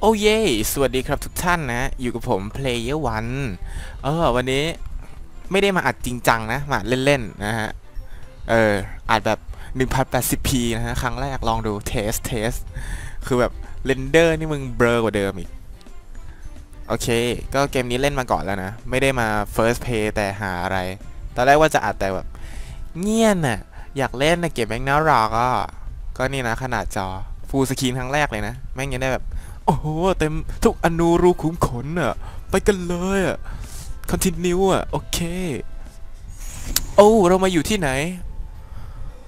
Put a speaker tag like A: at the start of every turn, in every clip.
A: โอ้เย่สวัสดีครับทุกท่านนะ อยู่กับผม Player One เออวันนี้ไม่ได้มาอัดจริงจังนะ มาเล่นๆนะฮะ เอออัดแบบ 1080p นะฮะ ครั้งแรกลองดูเทสเทส คือแบบเรนเดอร์นี่มึงเบลอกว่าเดิมอีก โอเค ก็เกมนี้เล่นมาก่อนแล้วนะ ไม่ได้มา first play แต่หาอะไร ตอนแรกว่าจะอัดแต่แบบ เงี้ยน่ะ อยากเล่นนะเกมแม่งน่ารักอะก็นี่นะขนาดจอฟูลสกรีนครั้งแรกเลยนะ แม่งยังได้แบบ โอ้โห เต็มทุกอนูรูขุมขนอะ ไปกันเลยอะคอนติเนียอะ โอเค โอ้ เรามาอยู่ที่ไหน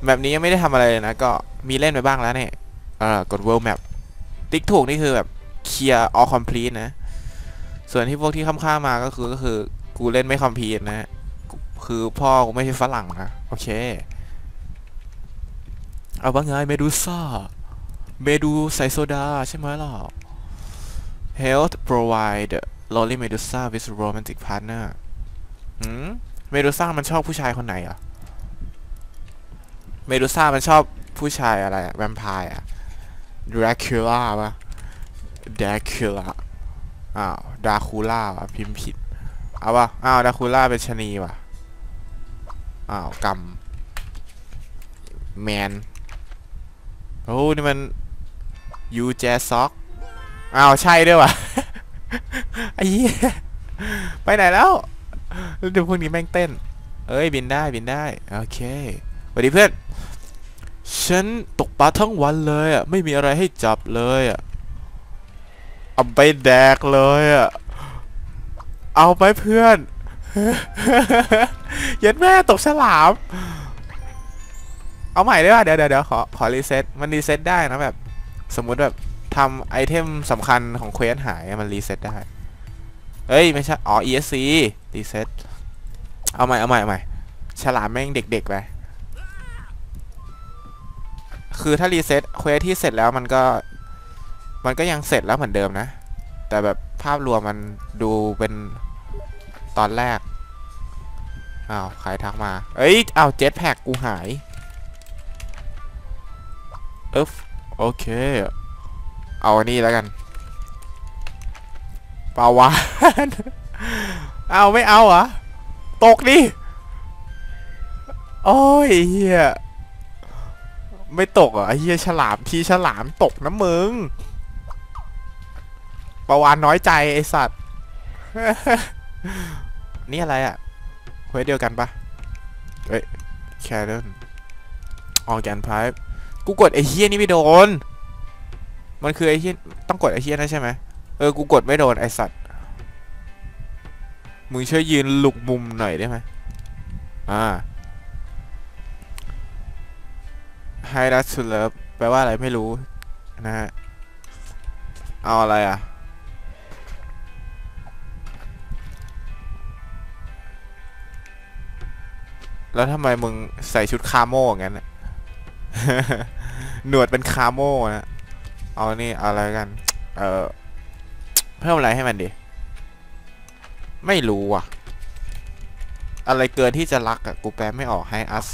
A: แบบนี้ยังไม่ได้ทำอะไรเลยนะ ก็มีเล่นไปบ้างแล้วเนี่ยเอ่อกด world map ติ๊กถูกนี่คือแบบเคลียร์ all complete นะ ส่วนที่พวกที่ข้ามๆมาก็คือก็คือ กูเล่นไม่ complete นะ คือพ่อกูไม่ใช่ฝรั่งนะ โอเค เอาว่าไงเมดูซ่า เมดูใส่โซดาใช่ไหมล่ะ Health provide lonely Medusa with romantic partner หืมเมดูซ่ามันชอบผู้ชายคนไหนอะ เมดูซ่ามันชอบผู้ชายอะไรอะแวมไพร์อะดราคูล่าปะดราคูล่าอ้าวดราคูล่าวะพิมพ์ผิด เอาปะอ้าวดราคูล่าเป็นชะนีว่ะอ้าวกำแมน โอ้ นี่มันยูแจซ็อก อ้าวใช่ด้วยวะไอ้เหี้ยไปไหนแล้วแล้วดูพวกนี้แม่งเต้น เอ้ยบินได้บินได้โอเคสวัสดีเพื่อนฉันตกปลาทั้งวันเลยอะไม่มีอะไรให้จับเลยอะเอาไปแดกเลยอะเอาไปเพื่อนเย็ดแม่ตกฉลาม เอาใหม่ได้ป่ะเดี๋ยวเดี๋ยวขอขอรีเซ็ตมันรีเซ็ตได้นะแบบ สมมุติแบบ ทำไอเทมสำคัญของเควสหายมันรีเซ็ตได้ เอ้ย ไม่ใช่ อ๋อ ESC รีเซ็ตเอาใหม่ เอาใหม่เอาใหม่ฉลามแม่งเด็กๆไป คือถ้ารีเซ็ตเควสที่เสร็จแล้วมันก็ มันก็ยังเสร็จแล้วเหมือนเดิมนะ แต่แบบภาพรวมมันดูเป็นตอนแรก อ้าว ใครทักมา เอ้ย อ้าวเจ็ตแพ็กกูหาย เอฟโอเค เอาอันนี้แล้วกันปาวานเอาไม่เอาเหรอตกดิโอ้ยเฮียไม่ตกอไอ้เฮียฉลามทีฉลามตกนะมึงปาวานน้อยใจไอสัตว์นี่อะไรอะ่ะเฮ้ยเดียวกันปะเฮ้ยแคเรนออแกนไพป์กูกดไอเฮียนี่ไม่โดน มันคือไอ้เฮียต้องกดไอ้เฮียนั่นใช่ไหมเออ กูกดไม่โดนไอสัตว์ มึงช่วยยืนหลุกมุมหน่อยได้ไหมอ่า Hi that to love แปลว่าอะไรไม่รู้นะฮะ เอาอะไรอะ แล้วทำไมมึงใส่ชุดคาโม่อย่างนั้นนะหนวดเป็นคาโม่นะ เอานี่อะไรกัน เออเพิ่มอะไรให้มันดิไม่รู้อะ อะไรเกินที่จะรักอะ กูแปลไม่ออกให้อัส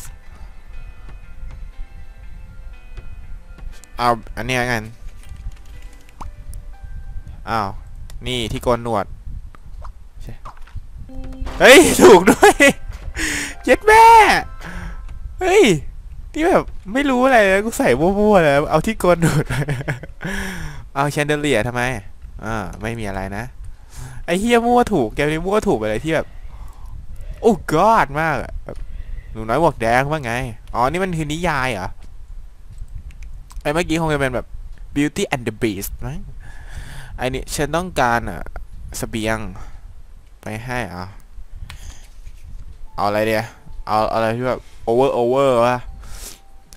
A: เอาอันนี้กันอ้าว นี่ที่โกนหนวด เฮ้ย ถูกด้วยเย็ดแม่ เฮ้ย นี่แบบไม่รู้อะไรเลยกูใส่มั่วๆเลยเอาที่โกนหนวดเอาแชนเดเลียทำไมอ่าไม่มีอะไรนะ ไอ้เฮียมั่วถูกแกนี่มั่วถูกไปเลยที่แบบ โอ้กอดมากอะแบบหนูน้อยหมวกแดงว่าไง อ๋อ นี่มันคือนิยายเหรอ ไอ้เมื่อกี้คงจะเป็นแบบ Beauty and the Beast มั้งไอ้นี่ฉันต้องการอะเสบียง ไปให้อะเอาอะไรเดียเอาเอาอะไรที่แบบ over over วะ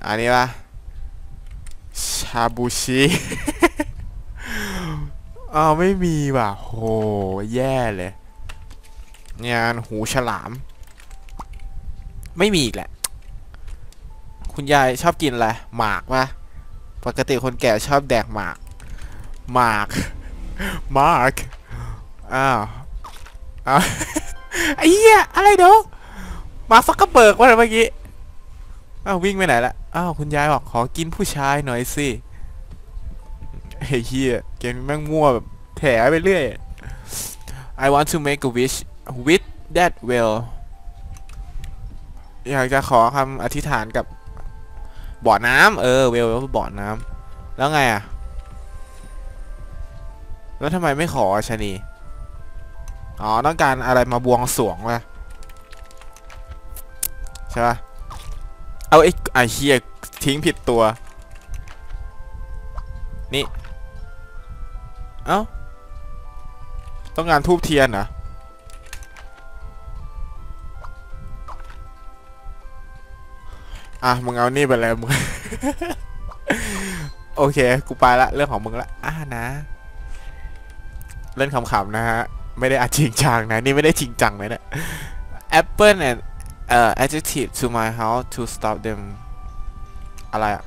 A: อันนี้ปะชาบูชิอ้าวไม่มีว่ะโหแย่เลยงานหูฉลาม ไม่มีอีกแหละ คุณยายชอบกินอะไรหมากปะปกติคนแก่ชอบแดกหมาก หมากหมากอ้าวอ้าวไอ้เหี้ยอะไรเดี๋ยวมาฟักกระเบิกวะเมื่อกี้ อ้าววิ่งไปไหนละอ้าวคุณยายบอกขอกินผู้ชายหน่อยสิไอ้เหี้ยเกมนี้แม่งมั่วแบบแถไปเรื่อย I want to make a wish with that well อยากจะขอคำอธิษฐานกับบ่อน้ำเออเวลบ่อน้ำแล้วไงอะ แล้วทำไมไม่ขอชนีอ๋อ ต้องการอะไรมาบวงสรวงวะใช่ปะ เอาไอ้ไอ้เฮียทิ้งผิดตัว นี่ เอ้า ต้องการทูบเทียนเหรออะ มึงเอานี่ไปเลยมึง โอเค กูไปละ เรื่องของมึงละ อะนะ เล่นขำๆนะฮะ ไม่ได้อาจริงจังนะ นี่ไม่ได้จริงจังเลยนะ Apple and เอ่อ adjective to my house to stop them อะไรอะ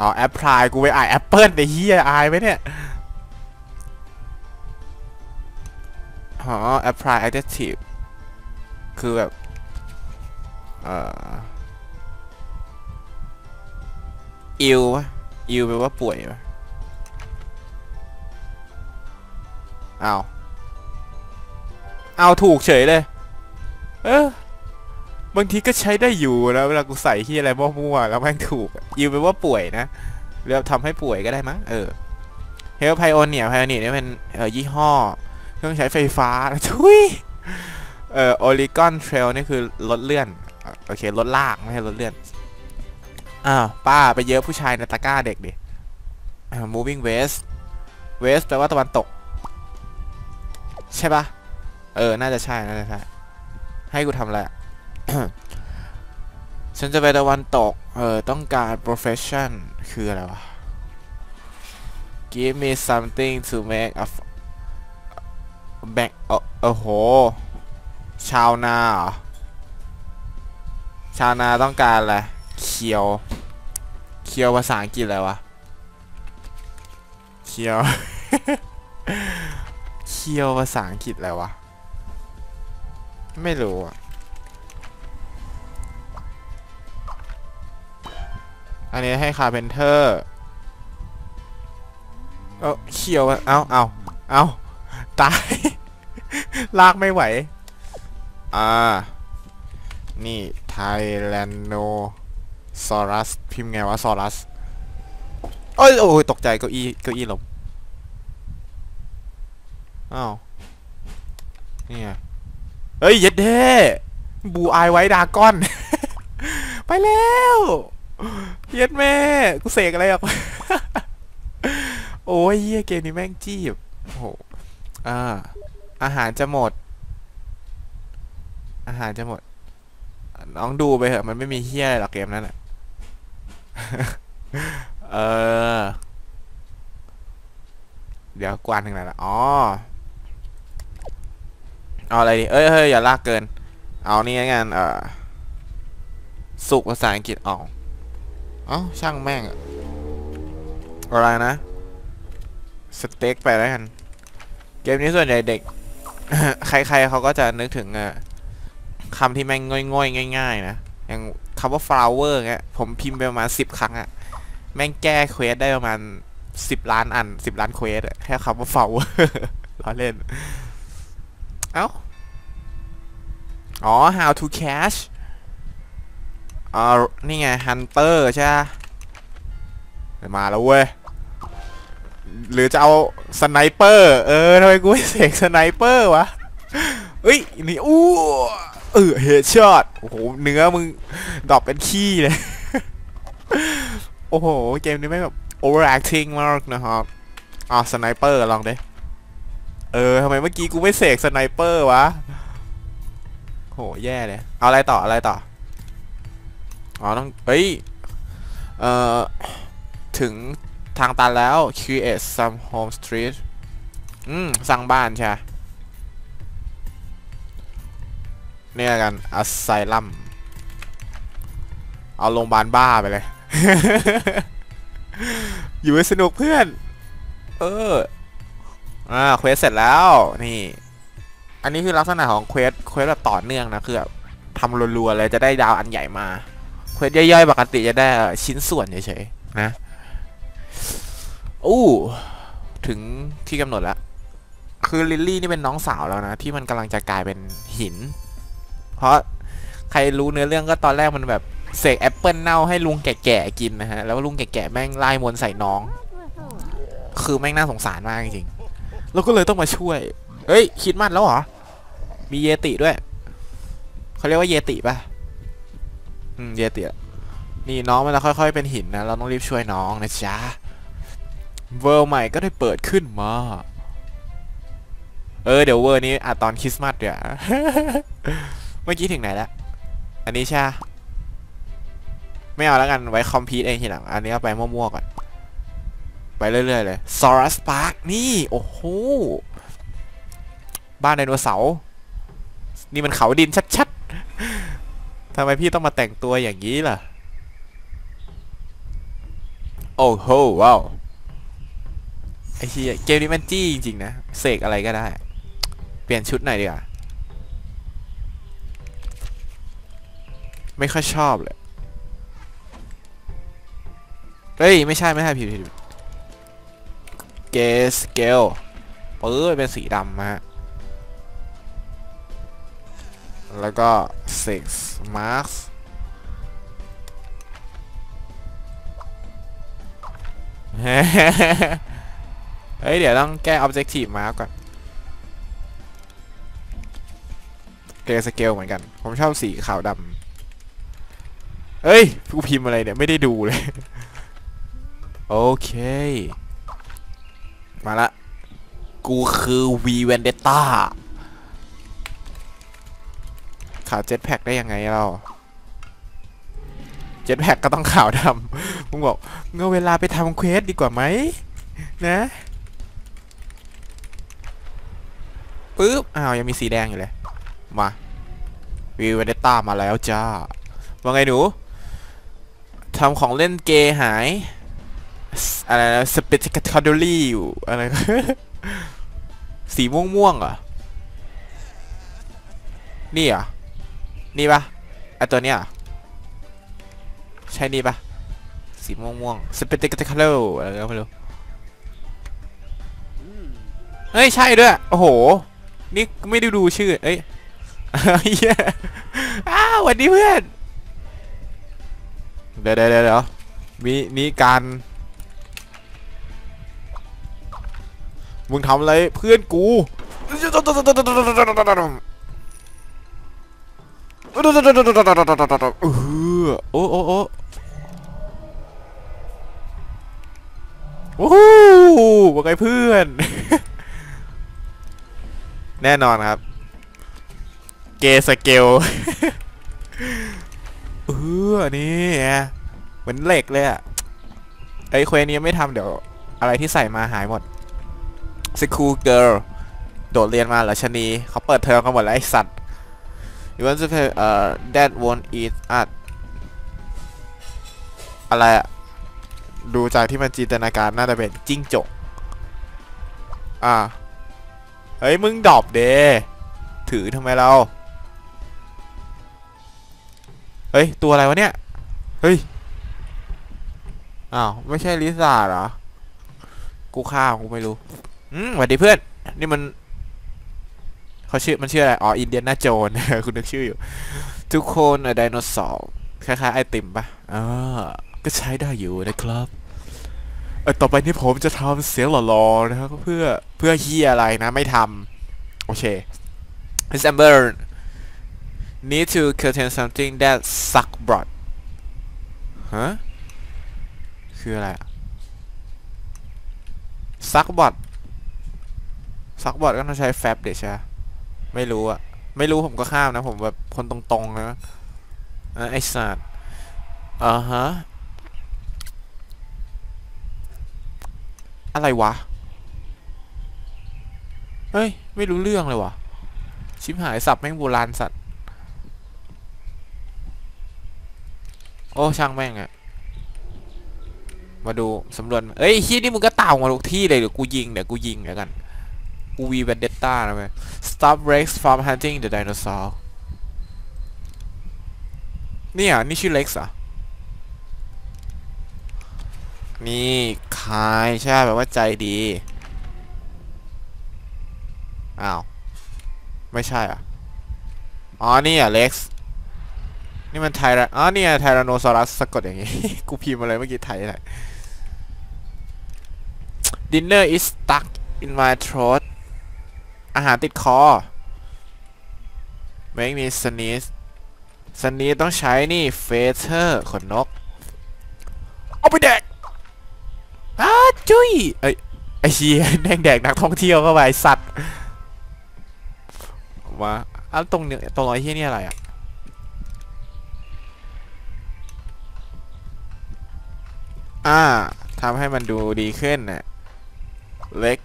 A: อ๋อ apply กูไปอ่าน Apple ไอ้เหี้ยอายไหมเนี่ยอ๋อ apply adjective คือแบบ เอ่อ ill วะ ill แปลว่าป่วยวะเอาวเอาถูกเฉยเลย เออบางทีก็ใช้ได้อยู่นะเวลากูใส่ที่อะไรมั่วๆแล้วแม่งถูกยิวแปว่าป่วยนะหรือทำให้ป่วยก็ได้มั้งเออเฮลไพโอเนียไพโอเนียนี่เป็นยี่ห้อ เครื่องใช้ไฟฟ้าทุยเอ่อโอลิกอนเทรลนี่คือรถเลื่อน โอเครถลากไม่ใช่รถเลื่อน อ้าว ป้าไปเยอะผู้ชายในตะกร้าเด็กดิ moving west west แปลว่าตะวันตก ใช่ปะเออ น่าจะใช่ น่าจะใช่ ให้กูทำอะไรอะฉันจะไปตะวันตก เออ ต้องการ profession คืออะไรวะ give me something to make a bank โอ้โอ้โหชาวนาเหรอ ชาวนาต้องการอะไรเคียวเคียวภาษาอังกฤษอะไรวะเคียวเคียวภาษาอังกฤษอะไรวะ ไม่รู้อะอันนี้ให้คาเพนเทอร์เอ้าเคียวอะเอ้าเอ้าเอ้าตาย ลากไม่ไหว อ่า นี่ไทแลนโนซอรัส พิมพ์ไงวะซอรัสโอ้ยโอ้ยตกใจเก้าอี้เก้าอี้ล้มอ้าวนี่ไง เฮ้ยเย็ดเด้บูอายไว้ดาก้อน ไปแล้วเย็ดแม่กูเสกอะไรออกโอ้ยเหี้ยเกมนี้แม่งจีบโอ้โหอ่าอาหารจะหมด อาหารจะหมด น้องดูไปเถอะ มันไม่มีเฮี้ยอะไรหรอกเกมนั้นอะเออ เดี๋ยวกวานถึงไหนละอ๋อ เอาอะไรดีเอ้ยเฮ้ยอย่าลากเกิน เอานี่แล้วกันเออสุกภาษาอังกฤษออกเอ้าช่างแม่งอะไรนะสเต็กไปแล้วกัน เกมนี้ส่วนใหญ่เด็ก ใครๆเขาก็จะนึกถึงอะคำที่แม่งง่อยๆ ง่าย ๆ นะ อย่างคำว่า flower เงี้ยผมพิมพ์ไปประมาณสิบครั้งอะแม่งแก้เควสได้ประมาณสิบล้านอันสิบล้านเควสแค่คำว่า flower ล้อเล่น เอ้า อ๋อ how to catch อ่า นี่ไง hunter ใช่ไหมมาแล้วเว้ย หรือจะเอาสไนเปอร์ เออทำไมกูไม่เสกสไนเปอร์วะเอ้ย นี่อู้เออเฮดช็อตโอ้โห เนื้อมึงดรอปเป็นขี้เลย โอ้โห เกมนี้ไม่แบบ overacting มากนะครับ อ่าสไนเปอร์ลองดิ เออทำไมเมื่อกี้กูไม่เสกสไนเปอร์วะโหแย่เลย เอาอะไรต่ออะไรต่อ อ๋อต้องเฮ้ย เอ่อ ถึงทางตันแล้ว create some home street อืม สร้างบ้านใช่เนี่ยกัน asylum เอาโรงพยาบาลบ้าไปเลย อยู่ให้สนุกเพื่อน เออ อ่าเควสเสร็จแล้วนี่ อันนี้คือลักษณะของเควสเควสแบบต่อเนื่องนะคือแบบทำรัวๆเลยจะได้ดาวอันใหญ่มาเควสย่อยๆปกติจะได้ชิ้นส่วนเฉยๆนะอู้ถึงที่กำหนดแล้วคือลิลลี่นี่เป็นน้องสาวแล้วนะ ที่มันกำลังจะกลายเป็นหิน เพราะใครรู้เนื้อเรื่องก็ตอนแรกมันแบบเสกแอปเปิลเน่าให้ลุงแก่ๆกินนะฮะ แล้วลุงแก่ๆแม่งไล่มนต์ใส่น้อง คือแม่งน่าสงสารมากจริง ๆแล้วก็เลยต้องมาช่วย เฮ้ย คิดมันแล้วเหรอ มีเยติด้วย เขาเรียกว่าเยติป่ะ อืม เยติอะนี่น้องมันจะค่อย ๆ เป็นหินนะ เราต้องรีบช่วยน้องนะจ๊ะ เวอร์ใหม่ก็ได้เปิดขึ้นมา เออ เดี๋ยวเวอร์นี้อะตอนคริสต์มาสเดี๋ยวเมื่อกี้ถึงไหนแล้วอันนี้ใช่ไม่เอาแล้วกันไว้คอมพีทเองทีหลัง อันนี้เอาไปมั่วๆก่อน ไปเรื่อยๆเลยซอรัสพาร์คนี่ โอ้โห บ้านไดโนเสาร์ นี่มันเขาดินชัดๆ ทำไมพี่ต้องมาแต่งตัวอย่างนี้ล่ะ โอ้โห ว้าวไอ้เหี้ยเกมนี้มันจี้จริงๆนะ เสกอะไรก็ได้ เปลี่ยนชุดหน่อยดีกว่า ไม่ค่อยชอบเลย เฮ้ย ไม่ใช่ ไม่ใช่ผิดผิดผิด เกสเกลปื้อเป็นสีดำฮะ แล้วก็ six marks เฮ้ย เดี๋ยวต้องแก้ objective mark ก่อนเกสเกลเหมือนกัน ผมชอบสีขาวดำเฮ้ย กูพิมพ์อะไรเนี่ย ไม่ได้ดูเลย โอเค กูคือ V Vendetta ขาดเจ็ตแพ็กได้ยังไงเราเจ็ตแพ็กก็ต้องขาวดำมึงบอกเงาเวลาไปทำเควสดีกว่าไหมนะปึ๊บอ้าวยังมีสีแดงอยู่เลย มาวีเวนเดต้ามาแล้วจ้าว่าไงหนูทำของเล่นเกย์หายอะไรนะสเปซิคาดอรี่อยู่อะไร สีม่วงม่วงเหรอ นี่เหรอ นี่ปะไอตัวเนี้ยใช่นี่ปะสีม่วงม่วงสเปซิคาดอรี่อะไรก็ไม่รู้เฮ้ย ใช่ด้วย โอ้โห นี่ไม่ได้ดูชื่อ เอ้ยเหี้ยอ้าวสวัสดีเพื่อน เดี๋ยวเดี๋ยวเดี๋ยวมีมีการ มึงทำอะไรเพื่อนกูเออโอ้โอ้โอ้โอ้โหว่าไงเพื่อน แน่นอนครับ เกสเกลเออนี่ไงเหมือนเหล็กเลยอะไอ้เควสนี้ยังไม่ทำเดี๋ยว อะไรที่ใส่มาหายหมด สคูลเกิร์ลโดดเรียนมาเหรอชะนีเขาเปิดเทอมกันหมดแล้วไอสัตว์ you want to play เอ่อ that won't eat us อะไรอะดูจากที่มันจินตนาการน่าจะเป็นจิ้งจก อ่า เฮ้ย มึงดรอปเดถือทำไมเรา เฮ้ย ตัวอะไรวะเนี่ย เฮ้ย อ้าว ไม่ใช่ลิซ่าเหรอ กูฆ่ากูไม่รู้ อืมสวัสดีเพื่อน นี่มันเขาชื่อมันชื่ออะไร อ๋อ อินเดียนาโจน คุณนึกชื่ออยู่ ทุกคนไดโนเสาร์คล้ายๆไอติมปะอ่าก็ใช้ได้อยู่นะครับเออต่อไปนี้ผมจะทำเสียงหล่อๆนะครับเพื่อเพื่อเฮียอะไรนะไม่ทำโอเค December need to contain something that suck blood ฮะคืออะไรอะ suck blood suck blood ก็ต้องใช้แฟบเดชใช่ไม่รู้อะไม่รู้ผมก็ข้ามนะ ผมแบบคนตรงๆนะอะไอสัตว์อ่าฮะ อะไรวะ เฮ้ย ไม่รู้เรื่องเลยวะชิบหายสับแม่งโบราณสัตว์ โอ้ ช่างแม่งอะมาดูสำรวจเอ้ยที่นี่มึงก็เต่ามาทุกที่เลยเดี๋ยวกูยิงเดี๋ยวกูยิงเดี๋ยวกัน กูวีแบนเดตต้านะเว้ย stop Rex from hunting the dinosaur เนี่ยนี่ชื่อ Rex อะ นี่คายใช่แบบว่าใจดี อ้าว ไม่ใช่อะ อ๋อ นี่อะเล็กซ์นี่มันไทรอ๋อนี่ไทรโนซอรัสสะกดอย่างงี้ กูพิมพ์อะไรเมื่อกี้ไทยอะไร Dinner is stuck in my throat อาหารติดคอ make me sneeze sneeze ต้องใช้นี่ feather ขนนก เอาไปแดกอ้าจุ้ยเอ้ไอเชียแดงแดกนักท่องเที่ยวเข้าไปสัตว์มาอ้าวตรงเนี้ยตรงไอ้ที่นี่อะไรอะอ่าทำให้มันดูดีขึ้นน่ะเล็ก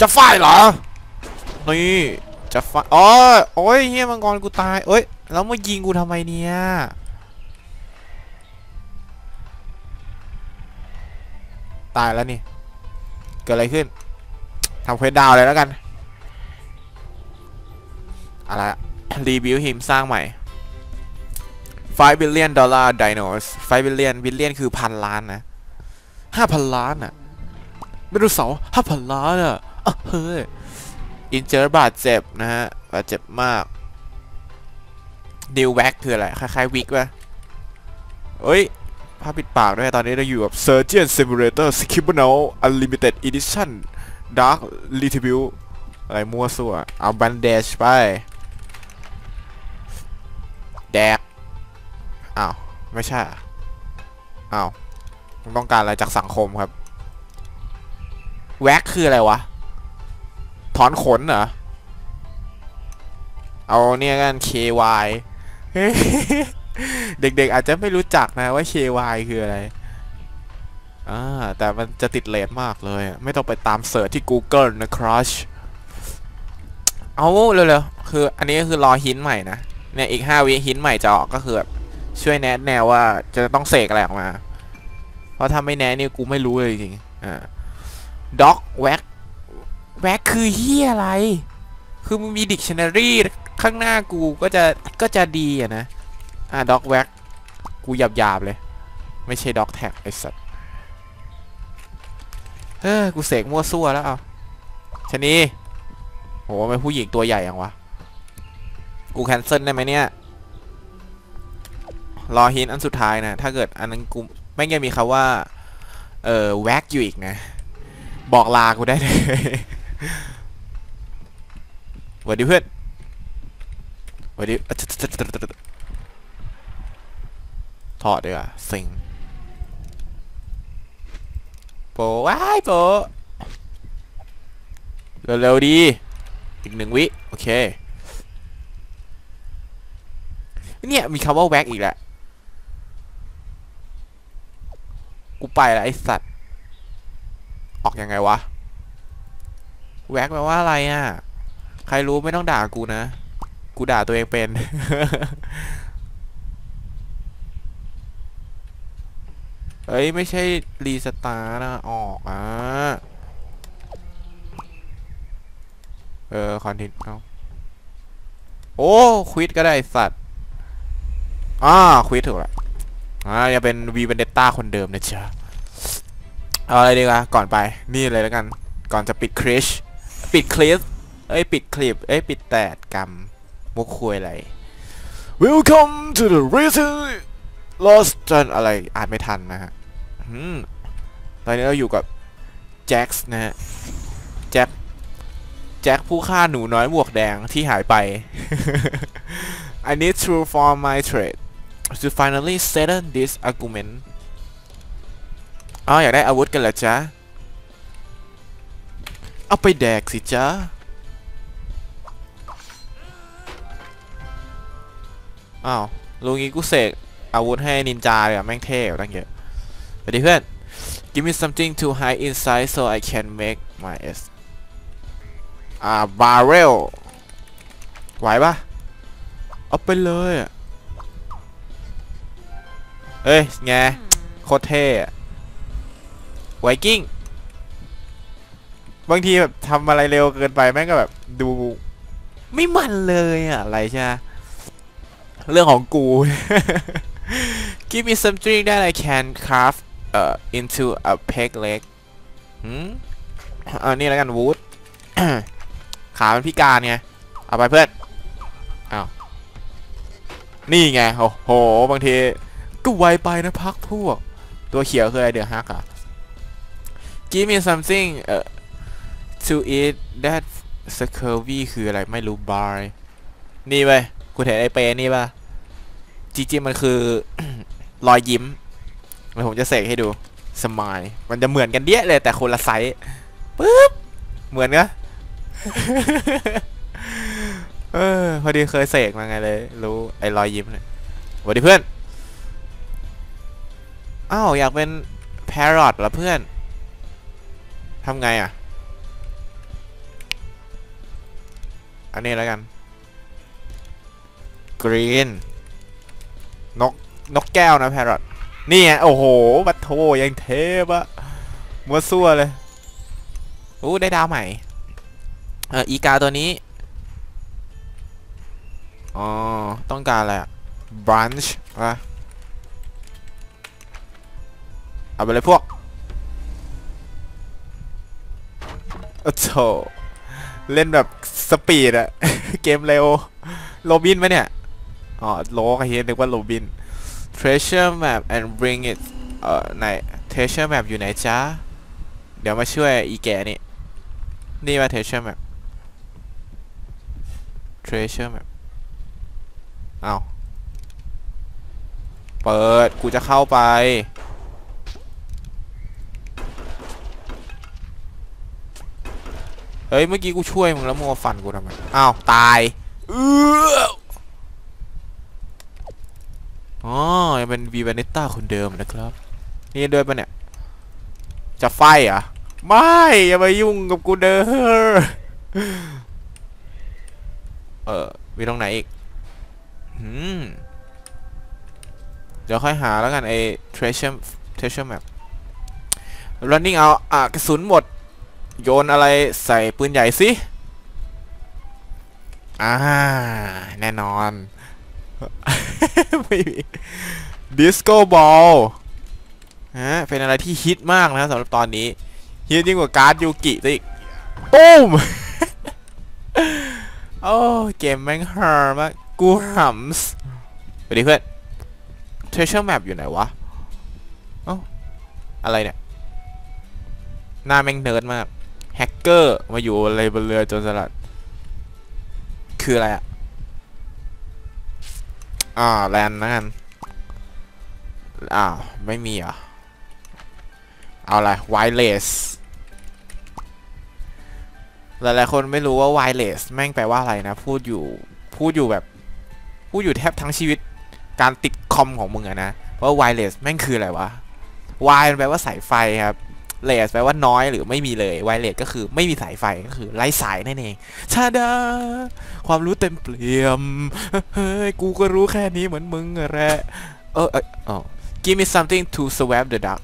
A: จะฝ่ายเหรอ นี่จะฝ่ายอ๋อโอ้ยเฮียมังกรกูตายเอ้ย แล้วมายิงกูทำไมเนี่ยตายแล้วนี่ เกิดอะไรขึ้นทำเควสดาวเลยแล้วกัน อะไรรีบิวหิมสร้างใหม่5 billion dollar dinos 5 billion billion คือพันล้านนะ 5,000 ล้านอะไม่รู้เสา5,000 ล้านอะอะ เฮ้ย อินเจอร์บาดเจ็บนะฮะ บาดเจ็บมากดิวแว็กคืออะไร คล้ายๆวิกป่ะเอ้ยภาพปิดปากด้วยตอนนี้เราอยู่กับ Surgeon Simulator s k i p p e r Unlimited Edition Dark Retribute อะไรมั่วซั่วเอาบันเดจไป แดกอ้าว ไม่ใช่อ้าวต้องการอะไรจากสังคมครับ แว็กคืออะไรวะ ถอนขนเหรอ เอาเนี่ยกัน KY เฮ้ยเด็กๆอาจจะไม่รู้จักนะว่า KY คืออะไร อ่า แต่มันจะติดเลทมากเลยอะไม่ต้องไปตามเสิร์ชที่ Google นะครัชเอาเร็วๆ คืออันนี้ก็คือรอหินใหม่นะ เนี่ยอีก5วิหินใหม่จะออกก็คือแบบช่วยแนะแนวว่าจะต้องเสกอะไรออกมา เพราะถ้าไม่แนะนี่กูไม่รู้เลยจริงๆอ่าด็อกแว็ก แว็กคือเฮียอะไร คือมึงมีดิกชันนารีข้างหน้ากูก็จะก็จะดีอะนะ อ่าด็อกแว็กกูหยาบๆเลย ไม่ใช่ด็อกแท็กไอ้สัสเฮ้ยกูเสกมั่วซั่วแล้วเอาชะนีโหมันผู้หญิงตัวใหญ่ยังวะ กูแคนเซิลได้ไหมเนี่ย รอฮินอันสุดท้ายนะ ถ้าเกิดอันนั้นกูไม่ยังมีคำว่า เออแว็กอยู่อีกนะ บอกลากูได้เลย สวัสดีเพื่อนสวัสดีถอดดีกว่าสิงโปว้ายโปเร็วๆดี อีกหนึ่งวิ โอเค เนี่ย มีคำว่าแว็กอีกแล้วกูไปแล้วไอสัตว์ ออกยังไงวะ แว็กแปลว่าอะไรอะ ใครรู้ไม่ต้องด่ากูนะ กูด่าตัวเองเป็น เอ้ย ไม่ใช่รีสตาร์นะ ออกอะ เออ คอนเทนเอาโอ้ควิดก็ได้สัตว์อ่าควิดถูกละอ่ายังเป็นวีเ e นเดต้าคนเดิมนะจ๊ะเอาอะไรดีกว่าก่อนไป นี่เลยแล้วกัน ก่อนจะปิดคริช ปิดคลิป เอ้ย ปิดคลิป เอ้ย ปิดแตดกรรมมุกคุยอะไร Welcome to the recent Lost จนอะไรอ่านไม่ทันนะฮะตอนนี้เราอยู่กับแจ็คส์นะฮะ แจ็ค แจ็คผู้ฆ่าหนูน้อยหมวกแดงที่หายไป I need to form my trade to finally settle this argument อ๋ออยากได้อาวุธกันเหรอจ๊ะ เอาไปแดกสิจ๊ะอ้าวลุงงี้กูเสกอาวุธให้นินจาเลยอะแม่งเท่ตั้งเยอะสวัสดีเพื่อน Give me something to hide inside so I can make my S อ่า barrel ไหวปะเอาไปเลยเฮ้ยไงโคตรเท่ไวกิ้ง บางทีแบบทำอะไรเร็วเกินไปแม่งก็แบบดู ไม่มันเลยอะอะไรใช่ไหมเรื่องของกู Give me something that I can craft uh, into a peg leg หืมเอานี่แล้วกัน wood ขามันพิการไง เอาไปเพื่อนเอานี่ไง โอ้โห บางที ก็ไวไปนะพักพวก ตัวเขียวคืออะไรเดือฮักอะ Give me something uh, to eat that scurvy คืออะไรไม่รู้ bar นี่ไปคุณเห็นไอเปนี่ป่ะจริงๆมันคือ รอยยิ้มเดี๋ยวผมจะเสกให้ดูสมายมันจะเหมือนกันเดี้ยเลยแต่คนละไซส์ปึ๊บเหมือนกะเออพอดีเคยเสกมาไงเลย รู้ไอ้รอยยิ้มเนี่ยสวัสดีเพื่อนอ้าวอยากเป็นแพรอทเหรอเพื่อนทำไงอะ อันนี้แล้วกันกรีนนกนกแก้วนะแพรอทนี่ไงโอ้โห บัตโทยังเทปอะมัวซั่วเลยอู้ได้ดาวใหม่เอออีกาตัวนี้อ๋อต้องการอะไรอะบรันช์วะเอาไปเลยพวกโอ้โถ เล่นแบบสปีดอะเกมเร็วโรบินไหมเนี่ย อ๋อโลกเฮียนึกว่าโรบิน treasure map and bring it เอ่อไหน treasure map อยู่ไหนจ้าเดี๋ยวมาช่วยอีแกนี่ นี่ว่า treasure map treasure map เอาเปิด กูจะเข้าไป เฮ้ย เมื่อกี้กูช่วยมึงแล้วมัวฟันกูทำไม อ้าว ตายเอออ๋อยังเป็นวีเวเนต้าคนเดิมนะครับ นี่ด้วยปะเนี่ย จะไฟอะ ไม่ อย่ามายุ่งกับกูเด้อ เออมีตรงไหนอีกอืมเดี๋ยวค่อยหาแล้วกันไอ้ treasure treasure map running เอาอะกระสุนหมด โยนอะไรใส่ปืนใหญ่สิอ่าแน่นอน ไม่มี disco ball ฮะเป็นอะไรที่ฮิตมากนะสำหรับตอนนี้ฮิตยิ่งกว่าการ์ดยูกิซะอีกปุ้มโอ้เกมแม่งฮาร์มากกูหัมส์สวัสดีเพื่อน treasure map อยู่ไหนวะเอ้าอะไรเนี่ย หน้าแม่งเนิร์ดมาก แฮกเกอร์มาอยู่อะไรบนเรือจนสลัด คืออะไรอะอ่าแลนด์นะกันอ้าวไม่มีอะเอาอะไร wireless หลายๆคนไม่รู้ว่า wireless แม่งแปลว่าอะไรนะ พูดอยู่พูดอยู่แบบ พูดอยู่แทบทั้งชีวิตการติดคอมของมึงอะนะว่า wireless แม่งคืออะไรวะ wire มันแปลว่าสายไฟครับ less แปลว่าน้อยหรือไม่มีเลย wireless ก็คือไม่มีสายไฟก็คือไร้สายนั่นเองชาดา ความรู้เต็มเปลี่ยมเฮ้ยกูก็รู้แค่นี้เหมือนมึงอะแหละเออเอออ give me something to swap the duck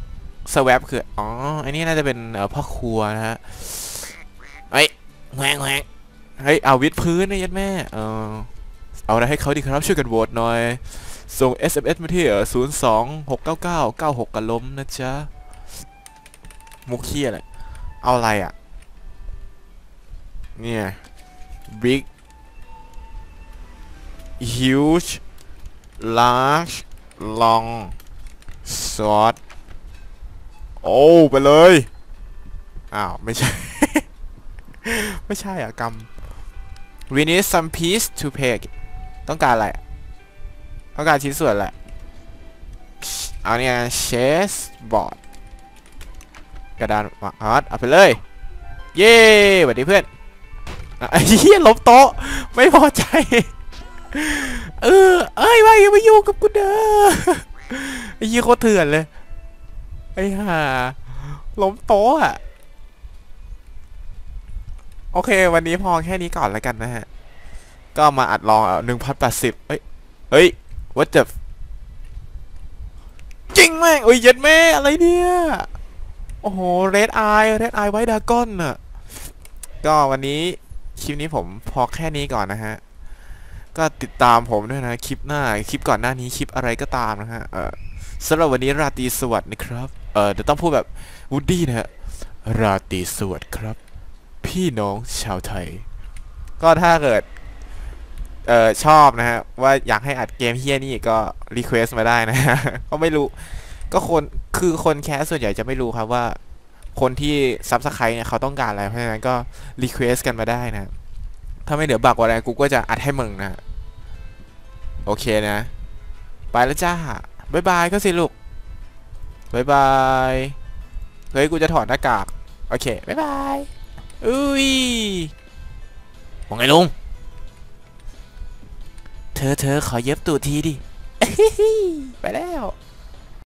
A: swap คืออ๋ออันนี้น่าจะเป็นพ่อครัวนะฮะเฮ้ยแหวงแหวงเฮ้ยเอาวิดพื้นนะยัดแม่เออเอาอะไรให้เขาดีครับช่วยกันโหวตหน่อยส่ง SMS มาที่ศูนย์สองหกเก้าเก้าเก้าหกกันล้มนะจ๊ะ มุกเคียอะไรเอาอะไรอะ เนี่ย big huge large long short โอ้ไปเลย อ้าว ไม่ใช่ ไม่ใช่อะกำ we need some piece to pay ต้องการอะไร ต้องการชิ้นส่วนแหละเอาเนี่ย chess board ระดานมาอาร์ตเอาไปเลย เย้สวัสดีเพื่อนไอ้เหี้ยลบโต๊ะ ไม่พอใจ เออ เอ้ยว่าอย่ามายุ่งกับกูเด้อไอ้ยี่โคตรเถื่อนเลย ไอ้ห่าล้มโต๊ะอะ โอเค วันนี้พอแค่นี้ก่อนแล้วกันนะฮะ ก็มาอัดลองเอาหนึ่งพันแปดสิบเฮ้ย เฮ้ย what the จริงแม่งโอ้ยเย็ดแม่อะไรเนี่ย โอ้โห red eye red eye white dragon อะ ก็วันนี้คลิปนี้ผมพอแค่นี้ก่อนนะฮะ ก็ติดตามผมด้วยนะคลิปหน้าคลิปก่อนหน้านี้คลิปอะไรก็ตามนะฮะ เออสำหรับวันนี้ราตรีสวัสดิ์นะครับ เออเดี๋ยวต้องพูดแบบวูดดี้นะฮะ ราตรีสวัสดิ์ครับ พี่น้องชาวไทย ก็ถ้าเกิดเออชอบนะฮะ ว่าอยากให้อัดเกมเฮียนี่ก็รีเควสมาได้นะฮะก็ไม่รู้ ก็คนคือคนแคสส่วนใหญ่จะไม่รู้ครับว่า คนที่ซับสไครต์เนี่ยเขาต้องการอะไรเพราะฉะนั้นก็รีเควสกันมาได้นะ ถ้าไม่เหลือบักอะไรกูก็จะอัดให้มึงนะ โอเคนะ ไปแล้วจ้าบายบายก็สิลูกบายบายเฮ้ยกูจะถอดหน้ากาก โอเคบายบายอุ้ยว่าไงลุงเธอเธอขอเย็บตูดทีดิ ไปแล้ว